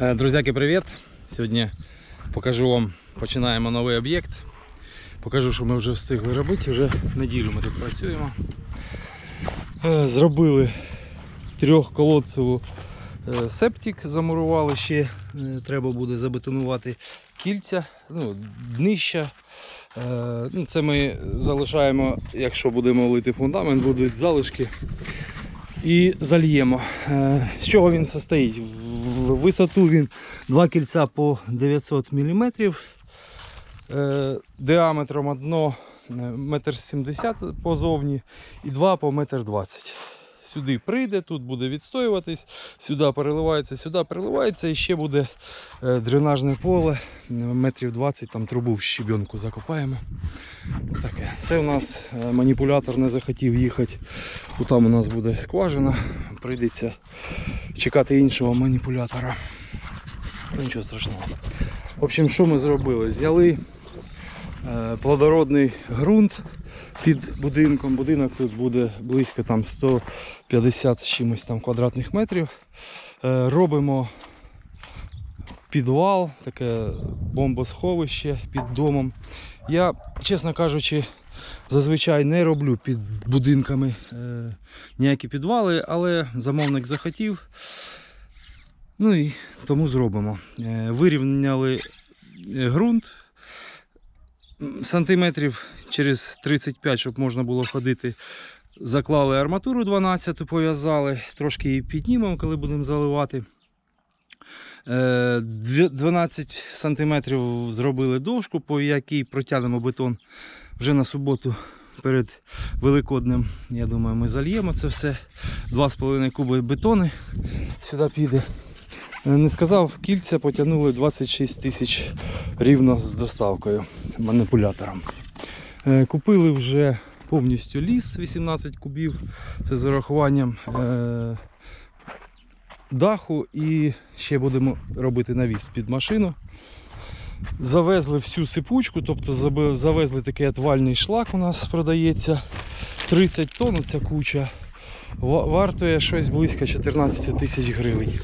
Е, Друзяки, привіт! Сьогодні покажу вам, починаємо новий об'єкт. Покажу, що ми вже встигли робити, вже неділю ми тут працюємо. Е, Зробили трьохколодцеву е, септик, замурували ще, треба буде забетонувати кільця, ну, днища. Ну, Це ми залишаємо, якщо будемо лити фундамент, будуть залишки і зальємо. Е, З чого він состоїть? В висоту він два кільця по 900 мм. Е, Діаметром одно е, метр 70 позовні і два по метр 20. Сюди прийде, тут буде відстоюватись, сюди переливається, сюди переливається і ще буде е, дренажне поле метрів 20, там трубу в щебенку закопаємо. Таке. Це у нас е, маніпулятор не захотів їхати. Там у нас буде скважина, прийдеться чекати іншого маніпулятора. Нічого страшного. В общем, що ми зробили? Зняли плодородний ґрунт під будинком. Будинок тут буде близько там 150 з чимось там квадратних метрів. Е, робимо підвал, таке бомбосховище під домом. Я, чесно кажучи, зазвичай не роблю під будинками е, ніякі підвали, але замовник захотів. Ну і тому зробимо. Е, вирівняли е, ґрунт сантиметрів через 35, щоб можна було ходити. Заклали арматуру 12, пов'язали, трошки її піднімемо, коли будемо заливати. Е, 12 сантиметрів зробили дошку, по якій протягнемо бетон вже на суботу перед Великоднем. Я думаю, ми зальємо це все. 2,5 куби бетони сюди піде. Е, Не сказав, кільця потягнули 26 тисяч рівно з доставкою маніпулятором. Е, Купили вже повністю ліс 18 кубів. Це з урахуванням е, даху і ще будемо робити навіс під машину. Завезли всю сипучку, тобто завезли такий отвальний шлак у нас продається. 30 тонн ця куча. Вартує щось близько 14 тисяч гривень.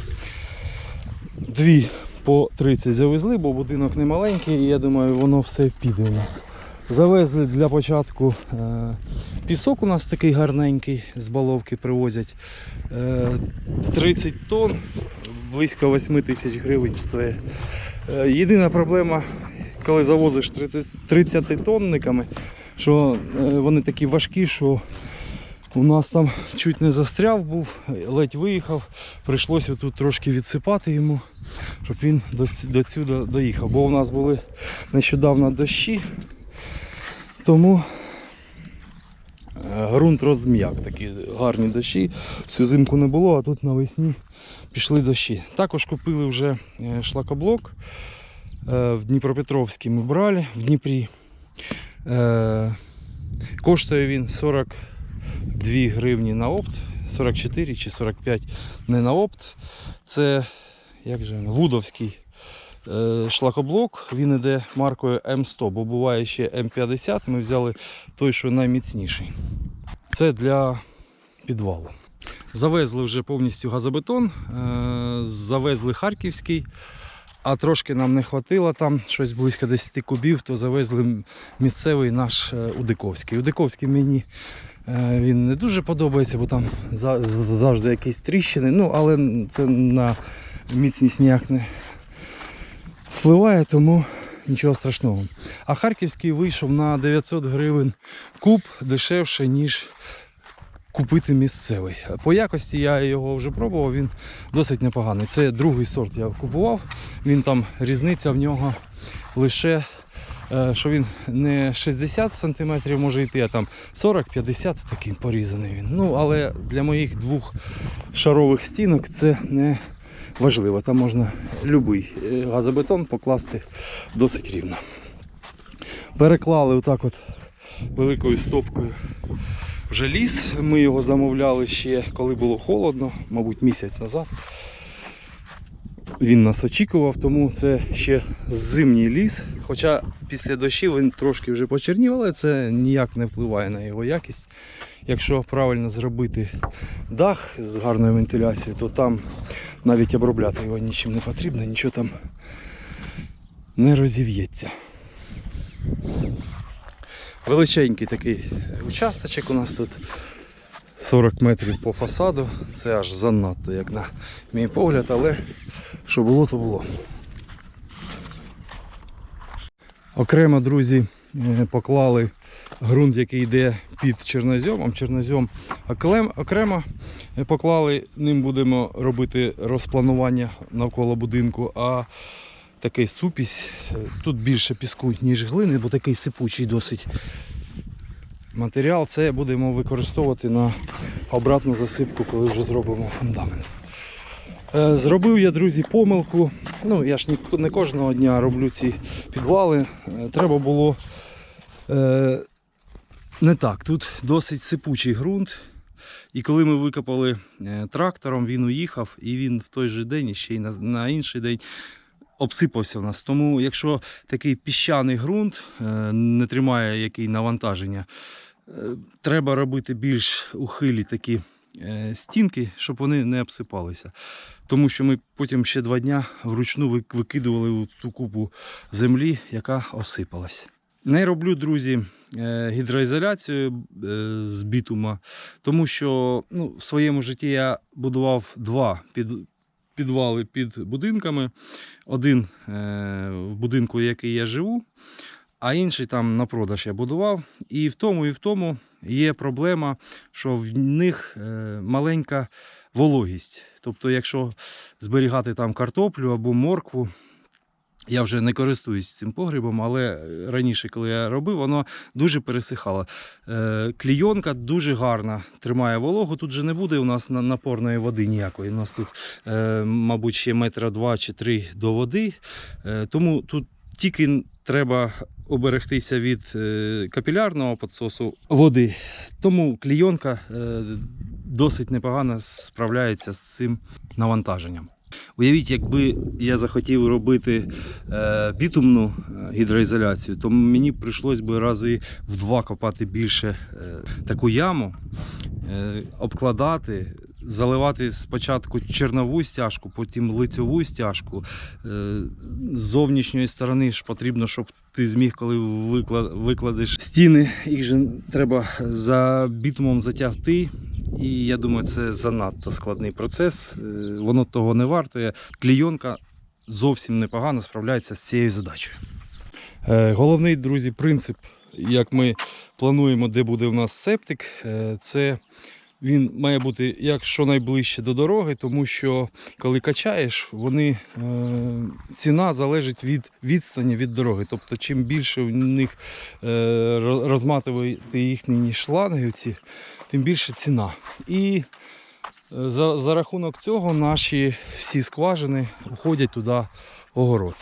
Дві по 30 завезли, бо будинок не маленький, і я думаю, воно все піде у нас. Завезли для початку е, пісок у нас такий гарненький, з баловки привозять. Е, 30 тонн, близько 8 тисяч гривень стоїть. Е, єдина проблема, коли завозиш 30 тонниками, що е, вони такі важкі, що у нас там чуть не застряв був, ледь виїхав. Прийшлося тут трошки відсипати йому, щоб він до, сюди доїхав. Бо у нас були нещодавно дощі, тому е, ґрунт розм'як, такі гарні дощі. Всю зимку не було, а тут навесні пішли дощі. Також купили вже е, шлакоблок е, в Дніпропетровській ми брали в Дніпрі. Коштує він 42 гривні на опт, 44 чи 45 не на опт. Це як же, вудовський е, шлакоблок. Він іде маркою М100, бо буває ще М50. Ми взяли той, що найміцніший. Це для підвалу. Завезли вже повністю газобетон, е, завезли харківський, а трошки нам не хватило там щось близько 10 кубів, то завезли місцевий наш е, Удиковський. Удиковський мені е, він не дуже подобається, бо там завжди якісь тріщини, ну але це на міцність ніяк не впливає, тому нічого страшного. А харківський вийшов на 900 гривень куб дешевше, ніж купити місцевий. По якості я його вже пробував, він досить непоганий. Це другий сорт я купував. Він там різниця в нього лише. е, Що він не 60 см може йти, а там 40-50 такий порізаний він. Ну, але для моїх двох шарових стінок це не важливо. Там можна будь-який е, газобетон покласти досить рівно. Переклали отак от великою стопкою вже ліс. Ми його замовляли ще коли було холодно, мабуть, місяць назад. Він нас очікував, тому це ще зимній ліс. Хоча після дощів він трошки вже почернів, але це ніяк не впливає на його якість. Якщо правильно зробити дах з гарною вентиляцією, то там навіть обробляти його нічим не потрібно, нічого там не розів'ється. Величенький такий участочок у нас тут 40 метрів по фасаду. Це аж занадто, як на мій погляд, але що було, то було. Окремо, друзі, е, поклали ґрунт, який йде під чорнозьомом. Чорнозьом оклем- окремо поклали, ним будемо робити розпланування навколо будинку. А такий супісь, е, тут більше піску, ніж глини, бо такий сипучий досить матеріал. Це будемо використовувати на обратну засипку, коли вже зробимо фундамент. Е, Зробив я, друзі, помилку. Ну, я ж не кожного дня роблю ці підвали. Е, Треба було не так. Тут досить сипучий ґрунт. І коли ми викопали трактором, він уїхав і він в той же день і ще й на інший день обсипався в нас. Тому якщо такий піщаний ґрунт е, не тримає який навантаження, е, треба робити більш ухилі такі е, стінки, щоб вони не обсипалися. Тому що ми потім ще два дня вручну викидували ту купу землі, яка осипалась. Не роблю, друзі, гідроізоляцію з бітума, тому що ну, в своєму житті я будував два під, підвали під будинками. Один е, в будинку, в який я живу, а інший там на продаж я будував. І в тому, і в тому є проблема, що в них е, маленька вологість. Тобто, якщо зберігати там картоплю або моркву, я вже не користуюсь цим погрібом, але раніше, коли я робив, воно дуже пересихало. Е, клійонка дуже гарна, тримає вологу. Тут же не буде у нас напорної води ніякої. У нас тут, е, мабуть, ще метра два чи три до води. Е, тому тут тільки треба оберегтися від е, капілярного підсосу води. Тому клійонка е, досить непогано справляється з цим навантаженням. Уявіть, якби я захотів робити е, бітумну е, гідроізоляцію, то мені прийшлось би рази в два копати більше е, таку яму, обкладати, заливати спочатку чернову стяжку, потім лицьову стяжку. Е, з зовнішньої сторони ж потрібно, щоб ти зміг, коли викладеш стіни, їх же треба за бітумом затягти. І я думаю, це занадто складний процес. Е, Воно того не вартує. Клійонка зовсім непогано справляється з цією задачею. Е, Головний, друзі, принцип, як ми плануємо, де буде у нас септик, це він має бути якщо найближче до дороги, тому що коли качаєш, вони, е, ціна залежить від відстані від дороги. Тобто, чим більше в них е, розматувати їхні шланги, тим більше ціна. І е, за, за рахунок цього наші всі скважини уходять туди огород.